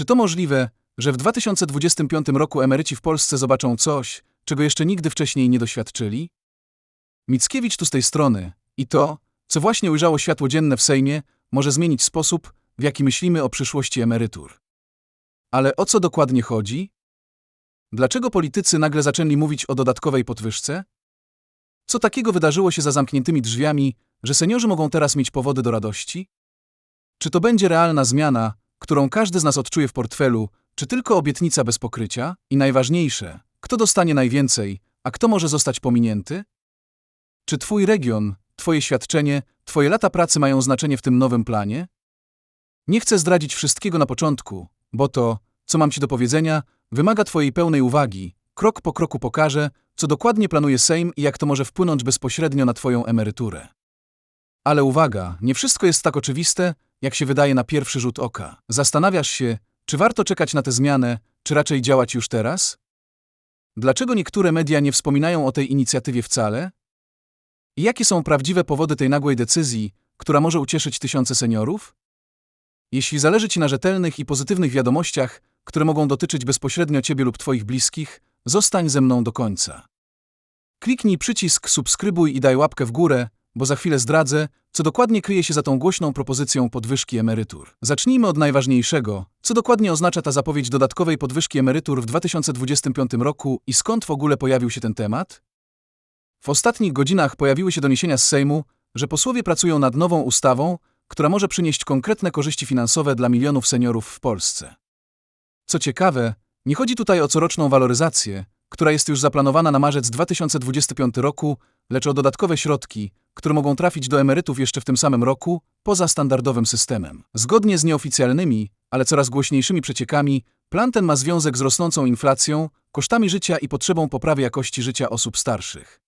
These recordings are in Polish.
Czy to możliwe, że w 2025 roku emeryci w Polsce zobaczą coś, czego jeszcze nigdy wcześniej nie doświadczyli? Mickiewicz tu z tej strony i to, co właśnie ujrzało światło dzienne w Sejmie, może zmienić sposób, w jaki myślimy o przyszłości emerytur. Ale o co dokładnie chodzi? Dlaczego politycy nagle zaczęli mówić o dodatkowej podwyżce? Co takiego wydarzyło się za zamkniętymi drzwiami, że seniorzy mogą teraz mieć powody do radości? Czy to będzie realna zmiana, którą każdy z nas odczuje w portfelu, czy tylko obietnica bez pokrycia? I najważniejsze, kto dostanie najwięcej, a kto może zostać pominięty? Czy Twój region, Twoje świadczenie, Twoje lata pracy mają znaczenie w tym nowym planie? Nie chcę zdradzić wszystkiego na początku, bo to, co mam Ci do powiedzenia, wymaga Twojej pełnej uwagi. Krok po kroku pokażę, co dokładnie planuje Sejm i jak to może wpłynąć bezpośrednio na Twoją emeryturę. Ale uwaga, nie wszystko jest tak oczywiste, jak się wydaje na pierwszy rzut oka. Zastanawiasz się, czy warto czekać na tę zmianę, czy raczej działać już teraz? Dlaczego niektóre media nie wspominają o tej inicjatywie wcale? I jakie są prawdziwe powody tej nagłej decyzji, która może ucieszyć tysiące seniorów? Jeśli zależy Ci na rzetelnych i pozytywnych wiadomościach, które mogą dotyczyć bezpośrednio Ciebie lub Twoich bliskich, zostań ze mną do końca. Kliknij przycisk subskrybuj i daj łapkę w górę, bo za chwilę zdradzę, co dokładnie kryje się za tą głośną propozycją podwyżki emerytur. Zacznijmy od najważniejszego, co dokładnie oznacza ta zapowiedź dodatkowej podwyżki emerytur w 2025 roku i skąd w ogóle pojawił się ten temat? W ostatnich godzinach pojawiły się doniesienia z Sejmu, że posłowie pracują nad nową ustawą, która może przynieść konkretne korzyści finansowe dla milionów seniorów w Polsce. Co ciekawe, nie chodzi tutaj o coroczną waloryzację, która jest już zaplanowana na marzec 2025 roku, lecz o dodatkowe środki, które mogą trafić do emerytów jeszcze w tym samym roku, poza standardowym systemem. Zgodnie z nieoficjalnymi, ale coraz głośniejszymi przeciekami, plan ten ma związek z rosnącą inflacją, kosztami życia i potrzebą poprawy jakości życia osób starszych.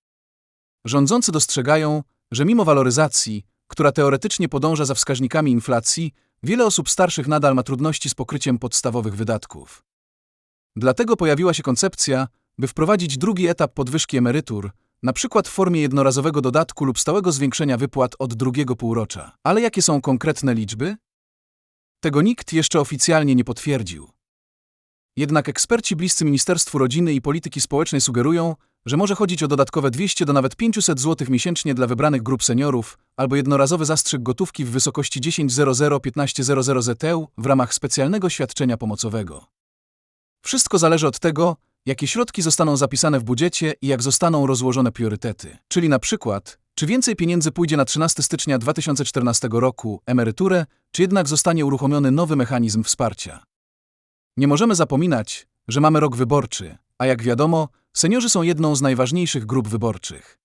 Rządzący dostrzegają, że mimo waloryzacji, która teoretycznie podąża za wskaźnikami inflacji, wiele osób starszych nadal ma trudności z pokryciem podstawowych wydatków. Dlatego pojawiła się koncepcja, by wprowadzić drugi etap podwyżki emerytur, na przykład w formie jednorazowego dodatku lub stałego zwiększenia wypłat od drugiego półrocza. Ale jakie są konkretne liczby? Tego nikt jeszcze oficjalnie nie potwierdził. Jednak eksperci bliscy Ministerstwu Rodziny i Polityki Społecznej sugerują, że może chodzić o dodatkowe 200 do nawet 500 zł miesięcznie dla wybranych grup seniorów, albo jednorazowy zastrzyk gotówki w wysokości 10 00 15 00 ZEU w ramach specjalnego świadczenia pomocowego. Wszystko zależy od tego, jakie środki zostaną zapisane w budżecie i jak zostaną rozłożone priorytety. Czyli na przykład, czy więcej pieniędzy pójdzie na 13 stycznia 2014 roku emeryturę, czy jednak zostanie uruchomiony nowy mechanizm wsparcia. Nie możemy zapominać, że mamy rok wyborczy, a jak wiadomo, seniorzy są jedną z najważniejszych grup wyborczych.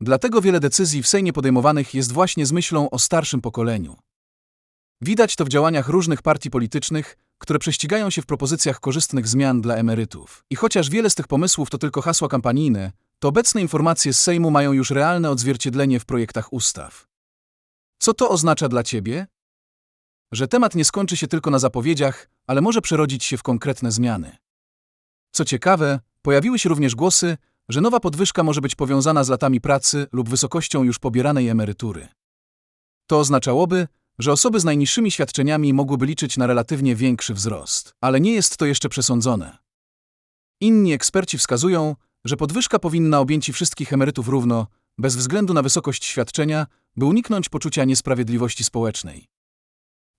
Dlatego wiele decyzji w Sejmie podejmowanych jest właśnie z myślą o starszym pokoleniu. Widać to w działaniach różnych partii politycznych, które prześcigają się w propozycjach korzystnych zmian dla emerytów. I chociaż wiele z tych pomysłów to tylko hasła kampanijne, to obecne informacje z Sejmu mają już realne odzwierciedlenie w projektach ustaw. Co to oznacza dla Ciebie? Że temat nie skończy się tylko na zapowiedziach, ale może przerodzić się w konkretne zmiany. Co ciekawe, pojawiły się również głosy, że nowa podwyżka może być powiązana z latami pracy lub wysokością już pobieranej emerytury. To oznaczałoby, że osoby z najniższymi świadczeniami mogłyby liczyć na relatywnie większy wzrost, ale nie jest to jeszcze przesądzone. Inni eksperci wskazują, że podwyżka powinna objęci wszystkich emerytów równo, bez względu na wysokość świadczenia, by uniknąć poczucia niesprawiedliwości społecznej.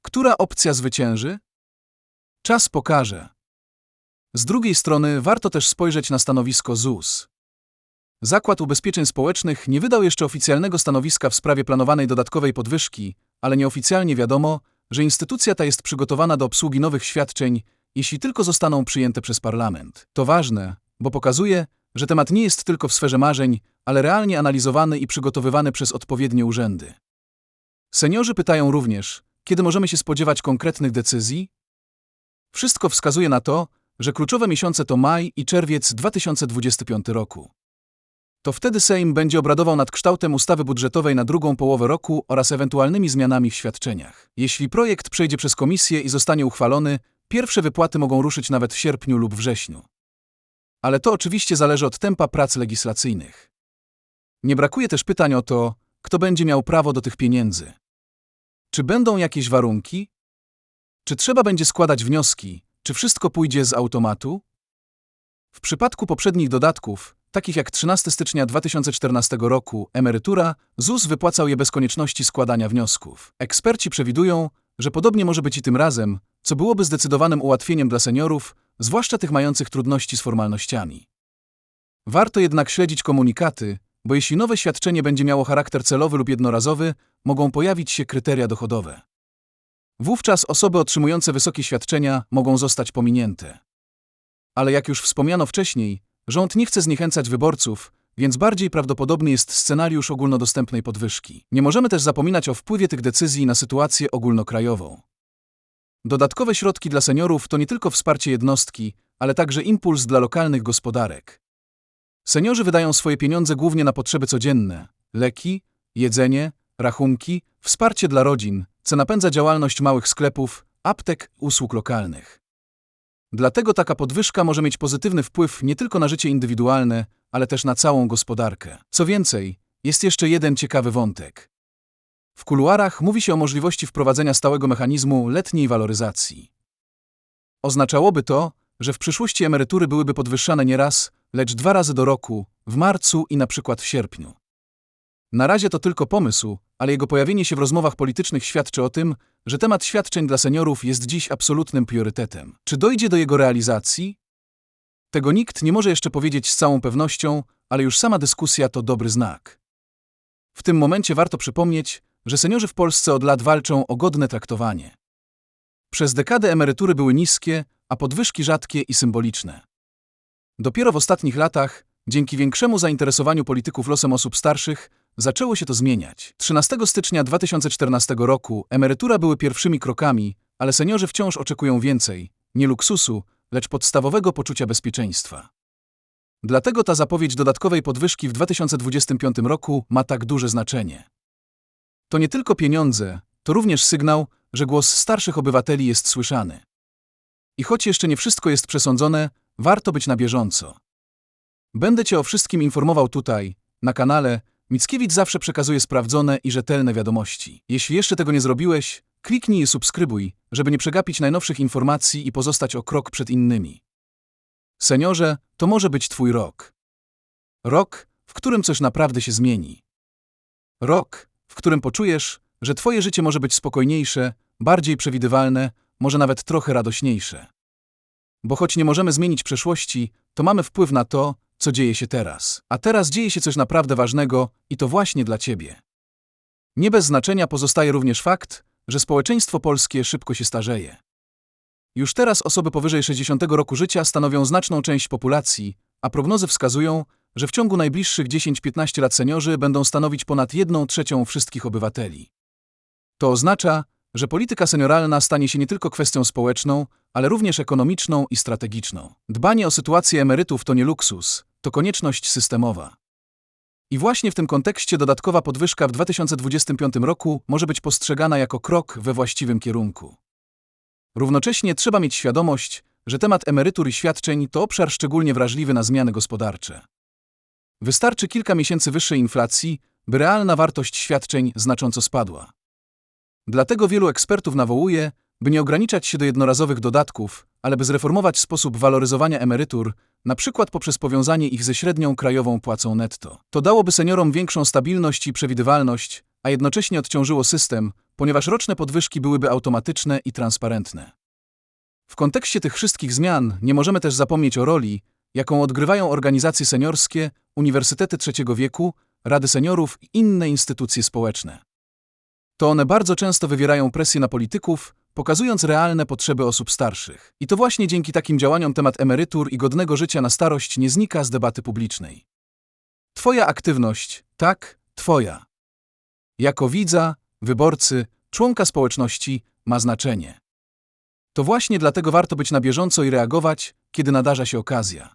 Która opcja zwycięży? Czas pokaże. Z drugiej strony warto też spojrzeć na stanowisko ZUS. Zakład Ubezpieczeń Społecznych nie wydał jeszcze oficjalnego stanowiska w sprawie planowanej dodatkowej podwyżki, ale nieoficjalnie wiadomo, że instytucja ta jest przygotowana do obsługi nowych świadczeń, jeśli tylko zostaną przyjęte przez parlament. To ważne, bo pokazuje, że temat nie jest tylko w sferze marzeń, ale realnie analizowany i przygotowywany przez odpowiednie urzędy. Seniorzy pytają również, kiedy możemy się spodziewać konkretnych decyzji? Wszystko wskazuje na to, że kluczowe miesiące to maj i czerwiec 2025 roku. To wtedy Sejm będzie obradował nad kształtem ustawy budżetowej na drugą połowę roku oraz ewentualnymi zmianami w świadczeniach. Jeśli projekt przejdzie przez komisję i zostanie uchwalony, pierwsze wypłaty mogą ruszyć nawet w sierpniu lub wrześniu. Ale to oczywiście zależy od tempa prac legislacyjnych. Nie brakuje też pytań o to, kto będzie miał prawo do tych pieniędzy. Czy będą jakieś warunki? Czy trzeba będzie składać wnioski? Czy wszystko pójdzie z automatu? W przypadku poprzednich dodatków, takich jak 13 stycznia 2014 roku, emerytura, ZUS wypłacał je bez konieczności składania wniosków. Eksperci przewidują, że podobnie może być i tym razem, co byłoby zdecydowanym ułatwieniem dla seniorów, zwłaszcza tych mających trudności z formalnościami. Warto jednak śledzić komunikaty, bo jeśli nowe świadczenie będzie miało charakter celowy lub jednorazowy, mogą pojawić się kryteria dochodowe. Wówczas osoby otrzymujące wysokie świadczenia mogą zostać pominięte. Ale jak już wspomniano wcześniej, rząd nie chce zniechęcać wyborców, więc bardziej prawdopodobny jest scenariusz ogólnodostępnej podwyżki. Nie możemy też zapominać o wpływie tych decyzji na sytuację ogólnokrajową. Dodatkowe środki dla seniorów to nie tylko wsparcie jednostki, ale także impuls dla lokalnych gospodarek. Seniorzy wydają swoje pieniądze głównie na potrzeby codzienne leki, jedzenie, rachunki, wsparcie dla rodzin, co napędza działalność małych sklepów, aptek, usług lokalnych. Dlatego taka podwyżka może mieć pozytywny wpływ nie tylko na życie indywidualne, ale też na całą gospodarkę. Co więcej, jest jeszcze jeden ciekawy wątek. W kuluarach mówi się o możliwości wprowadzenia stałego mechanizmu letniej waloryzacji. Oznaczałoby to, że w przyszłości emerytury byłyby podwyższane nie raz, lecz dwa razy do roku, w marcu i na przykład w sierpniu. Na razie to tylko pomysł, ale jego pojawienie się w rozmowach politycznych świadczy o tym, że temat świadczeń dla seniorów jest dziś absolutnym priorytetem. Czy dojdzie do jego realizacji? Tego nikt nie może jeszcze powiedzieć z całą pewnością, ale już sama dyskusja to dobry znak. W tym momencie warto przypomnieć, że seniorzy w Polsce od lat walczą o godne traktowanie. Przez dekadę emerytury były niskie, a podwyżki rzadkie i symboliczne. Dopiero w ostatnich latach, dzięki większemu zainteresowaniu polityków losem osób starszych, zaczęło się to zmieniać. 13 stycznia 2014 roku emerytura były pierwszymi krokami, ale seniorzy wciąż oczekują więcej, nie luksusu, lecz podstawowego poczucia bezpieczeństwa. Dlatego ta zapowiedź dodatkowej podwyżki w 2025 roku ma tak duże znaczenie. To nie tylko pieniądze, to również sygnał, że głos starszych obywateli jest słyszany. I choć jeszcze nie wszystko jest przesądzone, warto być na bieżąco. Będę Cię o wszystkim informował tutaj, na kanale. Mickiewicz zawsze przekazuje sprawdzone i rzetelne wiadomości. Jeśli jeszcze tego nie zrobiłeś, kliknij i subskrybuj, żeby nie przegapić najnowszych informacji i pozostać o krok przed innymi. Seniorze, to może być Twój rok. Rok, w którym coś naprawdę się zmieni. Rok, w którym poczujesz, że Twoje życie może być spokojniejsze, bardziej przewidywalne, może nawet trochę radośniejsze. Bo choć nie możemy zmienić przeszłości, to mamy wpływ na to, co dzieje się teraz. A teraz dzieje się coś naprawdę ważnego i to właśnie dla Ciebie. Nie bez znaczenia pozostaje również fakt, że społeczeństwo polskie szybko się starzeje. Już teraz osoby powyżej 60 roku życia stanowią znaczną część populacji, a prognozy wskazują, że w ciągu najbliższych 10-15 lat seniorzy będą stanowić ponad 1 trzecią wszystkich obywateli. To oznacza, że polityka senioralna stanie się nie tylko kwestią społeczną, ale również ekonomiczną i strategiczną. Dbanie o sytuację emerytów to nie luksus, to konieczność systemowa. I właśnie w tym kontekście dodatkowa podwyżka w 2025 roku może być postrzegana jako krok we właściwym kierunku. Równocześnie trzeba mieć świadomość, że temat emerytur i świadczeń to obszar szczególnie wrażliwy na zmiany gospodarcze. Wystarczy kilka miesięcy wyższej inflacji, by realna wartość świadczeń znacząco spadła. Dlatego wielu ekspertów nawołuje, by nie ograniczać się do jednorazowych dodatków, ale by zreformować sposób waloryzowania emerytur, na przykład poprzez powiązanie ich ze średnią krajową płacą netto. To dałoby seniorom większą stabilność i przewidywalność, a jednocześnie odciążyło system, ponieważ roczne podwyżki byłyby automatyczne i transparentne. W kontekście tych wszystkich zmian nie możemy też zapomnieć o roli, jaką odgrywają organizacje seniorskie, uniwersytety trzeciego wieku, rady seniorów i inne instytucje społeczne. To one bardzo często wywierają presję na polityków, pokazując realne potrzeby osób starszych. I to właśnie dzięki takim działaniom temat emerytur i godnego życia na starość nie znika z debaty publicznej. Twoja aktywność, tak, Twoja. Jako widza, wyborcy, członka społeczności ma znaczenie. To właśnie dlatego warto być na bieżąco i reagować, kiedy nadarza się okazja.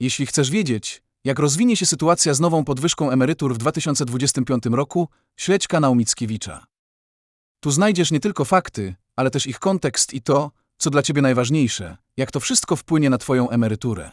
Jeśli chcesz wiedzieć, jak rozwinie się sytuacja z nową podwyżką emerytur w 2025 roku, śledź kanał Mickiewicza. Tu znajdziesz nie tylko fakty, ale też ich kontekst i to, co dla Ciebie najważniejsze, jak to wszystko wpłynie na Twoją emeryturę.